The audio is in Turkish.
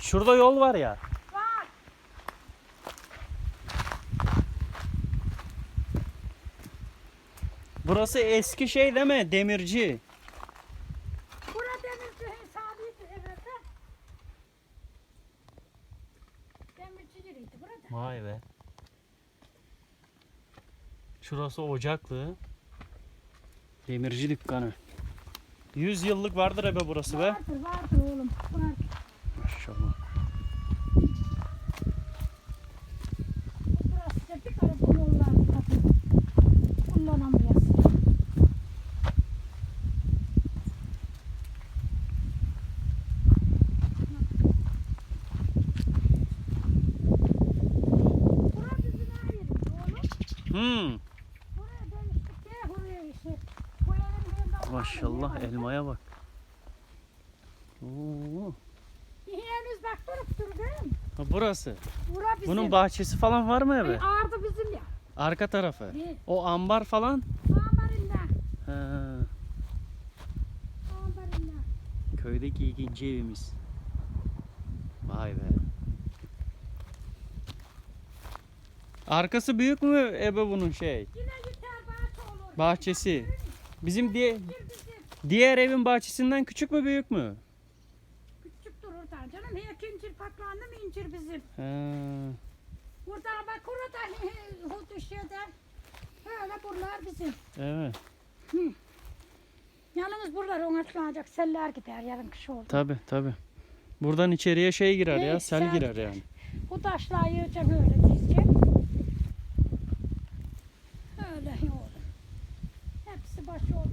Şurada yol var ya. Var. Burası eski şey değil mi? Demirci. Bura demirci hesabıydı evvelde. Demirci yeriydi burada. Vay be. Şurası ocaklı. Demirci dükkanı. 100 yıllık vardır ebe burası be. Vardır vardır oğlum. Vardır. Maşallah. Burası da bir kere bu yollar tabii. Kullanamayız. Bura bizim her yerimiz oğlum. Hmm. Buraya dönüştük diye buraya işte. Bu evin yanında Maşallah elmaya bak. Oo. Henüz bak durup durdu. Ha, burası. Bura bizim. Bunun bahçesi falan var mı Ay, ebe? Ağırdı bizim ya. Arka tarafı. Ne? O ambar falan. Ambarilla. Ha, Ambarilla. köydeki ikinci evimiz. Vay be. Arkası büyük mü ebe bunun şey? Bahçesi. Bizim diye diğer evin bahçesinden küçük mü büyük mü? Küçük durur canım. He incir paklandı mı incir bizim. Ha, Buradan bak orada bu düşüyorda. Böyle buralar bizim. evet. Yalnız buralar onatlanacak. Seller gider yarın kış oldu. Tabi tabi. Buradan içeriye şey girer ya, Evet, sel girer yani. Bu taşlar yığacak öyle dizecek. Öyle oğlum. Hepsi başı olur.